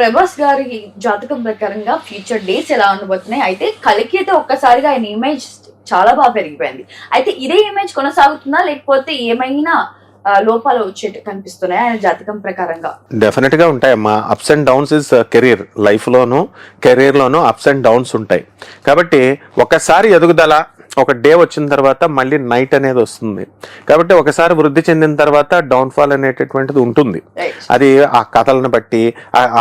ప్రభాస్ గారి జాతకం ప్రకారంగా ఫ్యూచర్ డేస్ ఎలా ఉండబోతున్నాయి? అయితే కలికి అయితే ఒక్కసారిగా ఆయన ఇమేజ్ చాలా బాగా పెరిగిపోయింది. అయితే ఇదే ఇమేజ్ కొనసాగుతుందా? లేకపోతే ఏమైనా లోపాలు వచ్చేట్టు కనిపిస్తున్నాయి ఆయన జాతకం ప్రకారంగా? డెఫినెట్గా ఉంటాయమ్మా ups and downs is career life loan career లోను అప్స్ అండ్ డౌన్స్ ఉంటాయి. కాబట్టి ఒకసారి ఎదుగుదల ఒక డే వచ్చిన తర్వాత మళ్ళీ నైట్ అనేది వస్తుంది. కాబట్టి ఒకసారి వృద్ధి చెందిన తర్వాత డౌన్ఫాల్ అనేటటువంటిది ఉంటుంది. అది ఆ కథలను బట్టి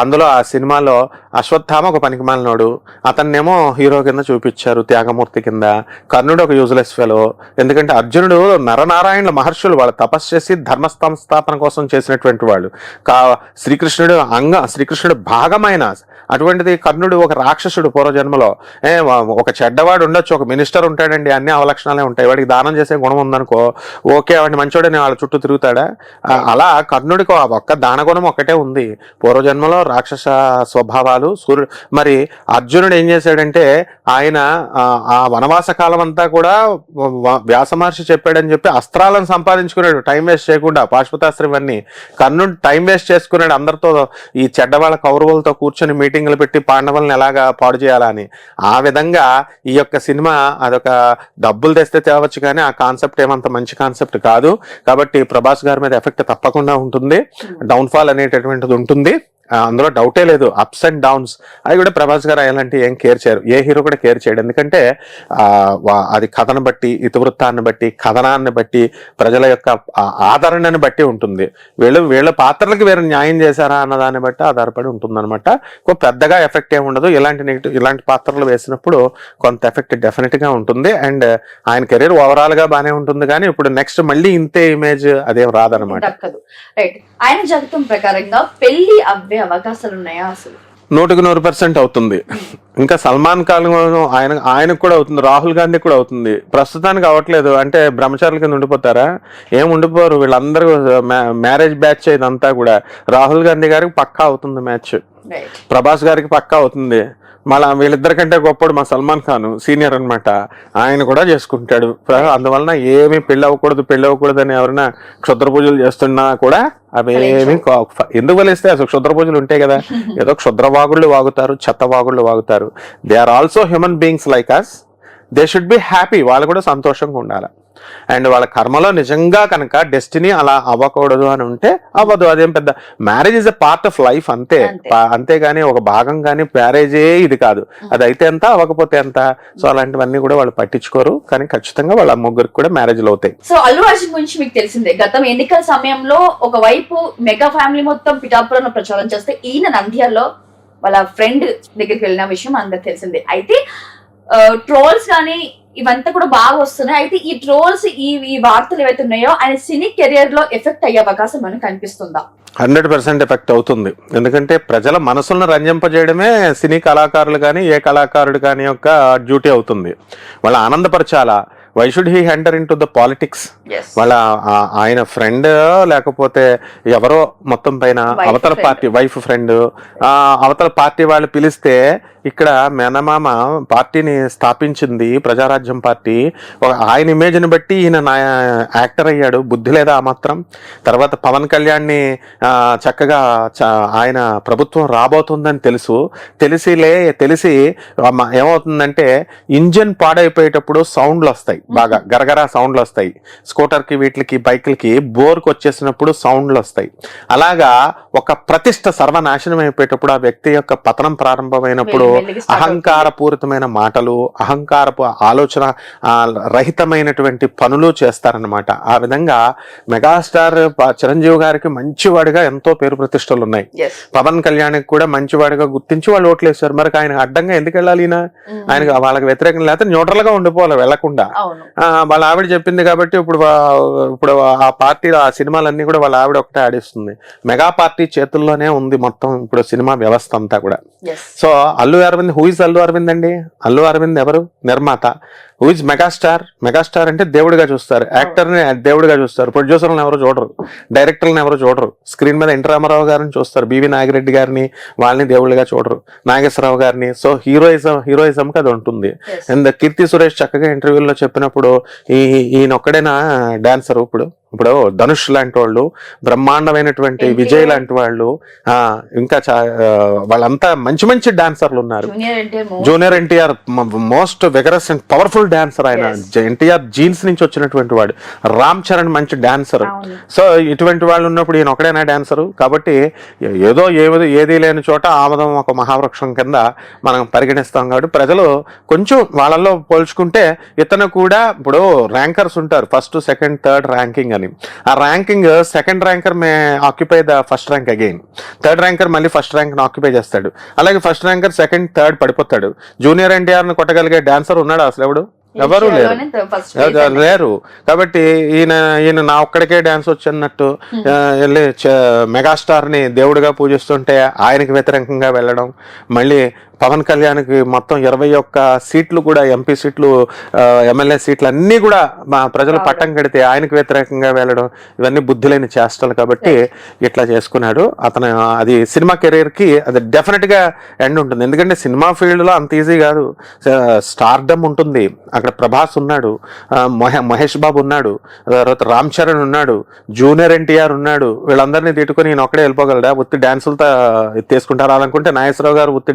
అందులో ఆ సినిమాలో అశ్వత్థామ ఒక పనికిమాలినోడు అతన్నేమో హీరో కింద చూపించారు త్యాగమూర్తి కింద. కర్ణుడు ఒక యూజ్లెస్ ఫెలో ఎందుకంటే అర్జునుడు నరనారాయణుల మహర్షులు వాళ్ళు తపస్సు చేసి ధర్మ సంస్థాపన కోసం చేసినటువంటి వాళ్ళు. కా శ్రీకృష్ణుడు అంగ శ్రీకృష్ణుడు భాగమైన అటువంటిది కర్ణుడు ఒక రాక్షసుడు పూర్వజన్మలో. ఒక చెడ్డవాడు ఉండొచ్చు ఒక మినిస్టర్ ఉంటాడండి అన్ని అవలక్షణాలే ఉంటాయి. వాడికి దానం చేసే గుణం ఉందనుకో ఓకే వాడిని మంచోడని వాళ్ళ చుట్టూ తిరుగుతాడా? అలా కర్ణుడికి ఆ ఒక్క దానగుణం ఒక్కటే ఉంది. పూర్వజన్మలో రాక్షస స్వభావాలు సూర్యుడు మరి అర్జునుడు ఏం చేశాడంటే ఆయన ఆ, వనవాస కాలం అంతా కూడా వ్యాస మహర్షి చెప్పాడని చెప్పి అస్త్రాలను సంపాదించుకున్నాడు. టైం వేస్ట్ చేయకుండా పాశుపతాస్త్రం ఇవన్నీ. కర్ణుడు టైం వేస్ట్ చేసుకున్నాడు అందరితో ఈ చెడ్డవాళ్ళ కౌరవులతో కూర్చొని మీటింగ్లు పెట్టి పాండవులను ఎలాగా పాడు చేయాలని ఆ విధంగా ఈ యొక్క సినిమా అదొక డబ్బులు తెస్తే తేవచ్చు కానీ ఆ కాన్సెప్ట్ ఏమంత మంచి కాన్సెప్ట్ కాదు. కాబట్టి ప్రభాస్ గారి మీద ఎఫెక్ట్ తప్పకుండా ఉంటుంది. డౌన్ఫాల్ అనేటటువంటిది ఉంటుంది. అందులో డౌటే లేదు. అప్స్ అండ్ డౌన్స్ అది కూడా ప్రభాస్ గారు అలాంటి ఏం కేర్ చేయరు. ఏ హీరో కూడా కేర్ చేయడు. ఎందుకంటే అది కథను బట్టి ఇతివృత్తాన్ని బట్టి కథనాన్ని బట్టి ప్రజల యొక్క ఆ ఆదరణని బట్టి ఉంటుంది. వీళ్ళు వీళ్ళ పాత్రలకు వేరే న్యాయం చేశారా అన్న దాన్ని బట్టి ఆధారపడి ఉంటుంది అనమాట పెద్దగా ఎఫెక్ట్ ఏమి ఉండదు. ఇలాంటి నెగిటివ్ ఇలాంటి పాత్రలు వేసినప్పుడు కొంత ఎఫెక్ట్ డెఫినెట్గా ఉంటుంది. అండ్ ఆయన కెరీర్ ఓవరాల్గా ఉంటుంది. కానీ ఇప్పుడు నెక్స్ట్ మళ్ళీ ఇంతే ఇమేజ్ అదేం రాదనమాట ఆయన జాతకం ప్రకారంగా పెళ్ళి అవ్వే అవకాశాలు ఉన్నాయా అసలు? నూటికి నూరు పర్సెంట్ అవుతుంది. ఇంకా సల్మాన్ ఖాన్ ఆయన ఆయనకు కూడా అవుతుంది రాహుల్ గాంధీ కూడా అవుతుంది. ప్రస్తుతానికి అవ్వట్లేదు. అంటే బ్రహ్మచారుల కింద ఉండిపోతారా? ఏం ఉండిపోరు. వీళ్ళందరూ మ్యారేజ్ బ్యాచ్ ఇదంతా కూడా. రాహుల్ గాంధీ గారికి పక్కా అవుతుంది మ్యాచ్. ప్రభాస్ గారికి పక్కా అవుతుంది. మళ్ళా వీళ్ళిద్దరికంటే గొప్పడు మా సల్మాన్ ఖాన్ సీనియర్ అన్నమాట. ఆయన కూడా చేసుకుంటాడు. అందువలన ఏమీ పెళ్ళి అవ్వకూడదు పెళ్ళి అవ్వకూడదు అని ఎవరైనా క్షుద్ర పూజలు చేస్తున్నా కూడా అవి ఏమి ఎందుకు వలిస్తే అసలు క్షుద్ర పూజలు ఉంటాయి కదా. ఏదో క్షుద్ర వాగుళ్ళు వాగుతారు చెత్త వాగుళ్ళు వాగుతారు. They are also human beings like us they should be happy వాళ్ళు కూడా సంతోషంగా ఉండాలి. అండ్ వాళ్ళ కర్మలో నిజంగా కనుక డెస్టినీ అలా అవ్వకూడదు అని ఉంటే అవ్వదు. అదేం పెద్ద marriage is a part of life అంతే. అంతేగాని ఒక భాగం కానీ మ్యారేజే ఇది కాదు. అది అయితే ఎంత అవ్వకపోతే ఎంత? సో అలాంటివన్నీ కూడా వాళ్ళు పట్టించుకోరు. కానీ ఖచ్చితంగా వాళ్ళ ముగ్గురికి కూడా మ్యారేజ్లు అవుతాయి. సో అల్లు అర్జున్ గురించి మీకు తెలిసిందే గతం ఎన్నికల సమయంలో ఒకవైపు మెగా ఫ్యామిలీ మొత్తం పిఠాపురంలో ప్రచారం చేస్తే ఈయన నంద్యాలలో వాళ్ళ ఫ్రెండ్ దగ్గరికి వెళ్ళిన విషయం అందరికి తెలిసిందే. అయితే ట్రోల్స్ కానీ ఇవంతా కూడా బాగా వస్తున్నాయి. అయితే ఈ ట్రోల్స్ ఈ ఈ వార్తలు ఏవైతే ఉన్నాయో ఆయన సినీ కెరియర్లో ఎఫెక్ట్ అయ్యే అవకాశం మనకు కనిపిస్తుందా? హండ్రెడ్ పర్సెంట్ ఎఫెక్ట్ అవుతుంది. ఎందుకంటే ప్రజల మనసులను రంజింపజేయడమే సినీ కళాకారులు కానీ ఏ కళాకారుడు కానీ యొక్క డ్యూటీ అవుతుంది. వాళ్ళ ఆనందపరచాలా? Why should he enter into the politics వాళ్ళ ఆయన ఫ్రెండ్ లేకపోతే ఎవరో మొత్తం పైన అవతల. పార్టీ వైఫ్ ఫ్రెండ్ అవతల పార్టీ వాళ్ళు పిలిస్తే ఇక్కడ మేనమామ పార్టీని స్థాపించింది ప్రజారాజ్యం పార్టీ. ఒక- ఆయన ఇమేజ్ని బట్టి ఈయన యాక్టర్ అయ్యాడు బుద్ధి లేదా ఆ మాత్రం. తర్వాత పవన్ కళ్యాణ్ని చక్కగా చ- ఆయన ప్రభుత్వం రాబోతుందని తెలుసు. తెలిసిలే తెలిసి ఏమవుతుందంటే ఇంజిన్ పాడైపోయేటప్పుడు సౌండ్లు వస్తాయి బాగా గరగర సౌండ్లు వస్తాయి. స్కూటర్కి వీటికి బైక్లకి బోర్కి వచ్చేసినప్పుడు సౌండ్లు వస్తాయి. అలాగా ఒక ప్రతిష్ట సర్వనాశనం అయిపోయేటప్పుడు ఆ వ్యక్తి యొక్క పతనం ప్రారంభమైనప్పుడు మెల్లిమెల్లిగా start అహంకార పూరితమైన మాటలు అహంకారపు ఆలోచన రహితమైనటువంటి పనులు చేస్తారనమాట ఆ విధంగా మెగాస్టార్ చిరంజీవి గారికి మంచివాడిగా ఎంతో పేరు ప్రతిష్టలు ఉన్నాయి పవన్ కళ్యాణ్కి కూడా మంచివాడిగా గుర్తించి వాళ్ళు ఓట్లేశారు. మరి ఆయన అడ్డంగా ఎందుకు వెళ్ళాలి ఈయన? ఆయనకు వాళ్ళకి వ్యతిరేకం లేకపోతే న్యూట్రల్గా ఉండిపోవాలి వెళ్ళకుండా వాళ్ళ ఆవిడ చెప్పింది కాబట్టి ఇప్పుడు ఇప్పుడు ఆ పార్టీ ఆ సినిమాలన్నీ కూడా వాళ్ళ ఆవిడ ఒకటే ఆడిస్తుంది. మెగా పార్టీ చేతుల్లోనే ఉంది మొత్తం ఇప్పుడు సినిమా వ్యవస్థ అంతా కూడా. So Allu Aravind who is Allu Aravind అండి? అల్లు అరవింద్ ఎవరు? నిర్మాత. హూ ఇస్ మెగాస్టార్ మెగాస్టార్ అంటే దేవుడిగా చూస్తారు. యాక్టర్ని దేవుడిగా చూస్తారు. ప్రొడ్యూసర్లను ఎవరు చూడరు. డైరెక్టర్లను ఎవరు చూడరు. స్క్రీన్ మీద ఎన్టీ రామారావు గారిని చూస్తారు. బివి నాగిరెడ్డి గారిని వాళ్ళని దేవుడిగా చూడరు. నాగేశ్వరరావు గారిని. సో హీరోయిజం హీరోయిజం కి అది ఉంటుంది. అండ్ కీర్తి సురేష్ చక్కగా ఇంటర్వ్యూలో చెప్పినప్పుడు ఈ ఈయన ఒక్కడేనా డాన్సర్ ఇప్పుడు? ఇప్పుడు ధనుష్ లాంటి వాళ్ళు బ్రహ్మాండమైనటువంటి. విజయ్ లాంటి వాళ్ళు ఆ ఇంకా వాళ్ళంతా మంచి మంచి డాన్సర్లు ఉన్నారు. Junior NTR most vigorous and powerful dancer ఆయన. ఎన్టీఆర్ జీన్స్ నుంచి వచ్చినటువంటి వాడు. రామ్ చరణ్ మంచి డాన్సర్. సో ఇటువంటి వాళ్ళు ఉన్నప్పుడు ఈయన ఒకడేనా డాన్సర్ కాబట్టి ఏదో ఏది ఏది లేని చోట ఆమదం ఒక మహావృక్షం కింద మనం పరిగణిస్తాం కాబట్టి ప్రజలు కొంచెం వాళ్ళల్లో పోల్చుకుంటే ఇతను కూడా ఇప్పుడు ర్యాంకర్స్ ఉంటారు. ఫస్ట్ సెకండ్ థర్డ్ ర్యాంకింగ్ అని. ఆ ranking second ranker may occupy the first rank again third ranker మళ్ళీ ఫస్ట్ ర్యాంక్ ఆక్యుపై చేస్తాడు. అలాగే ఫస్ట్ ర్యాంకర్ సెకండ్ థర్డ్ పడిపోతాడు. జూనియర్ ఎన్టీఆర్ని కొట్టగలిగే డాన్సర్ ఉన్నాడు అసలు ఎవడు? ఎవరు లేరు. లేరు. కాబట్టి ఈయన ఈయన నా ఒక్కడికే డాన్స్ వచ్చినట్టు ఆ, వెళ్ళి చ- మెగాస్టార్ని దేవుడిగా పూజిస్తుంటే ఆయనకి వ్యతిరేకంగా వెళ్ళడం మళ్ళీ పవన్ కళ్యాణ్కి మొత్తం ఇరవై ఒక్క సీట్లు కూడా ఎంపీ సీట్లు ఎమ్మెల్యే సీట్లు అన్నీ కూడా మా ప్రజలు పట్టం కడితే ఆయనకి వ్యతిరేకంగా వెళ్ళడం ఇవన్నీ బుద్ధి లేని చేష్టలు కాబట్టి ఇట్లా చేసుకున్నాడు. అతను అది సినిమా కెరీర్కి అది డెఫినెట్గా ఎండ్ ఉంటుంది. ఎందుకంటే సినిమా ఫీల్డ్లో అంత ఈజీ కాదు. స్టార్డమ్ ఉంటుంది. అక్కడ ప్రభాస్ ఉన్నాడు మహేష్ బాబు ఉన్నాడు తర్వాత రామ్ చరణ్ ఉన్నాడు జూనియర్ ఎన్టీఆర్ ఉన్నాడు. వీళ్ళందరినీ తిట్టుకొని ఈయన ఒక్కడే వెళ్ళిపోగలడా? ఉత్తి డాన్సులతో ఎత్తేసుకుంటారు? అలానుకుంటే నాగేశ్వరరావు గారు ఉత్తి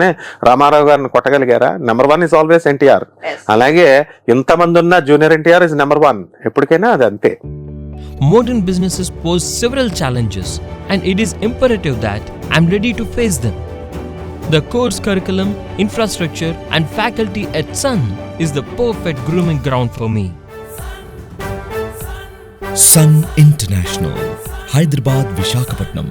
తోనే రామారావు గారిని కొట్టగలిగారా? Number one is always NTR. అలాగే ఇంతమంది ఉన్న junior NTR is number one ఎప్పటికైనా అది అంతే. Modern business pose several challenges and it is imperative that I'm ready to face them the course curriculum infrastructure and faculty at Sun is the perfect grooming ground for me Sun international Hyderabad Visakhapatnam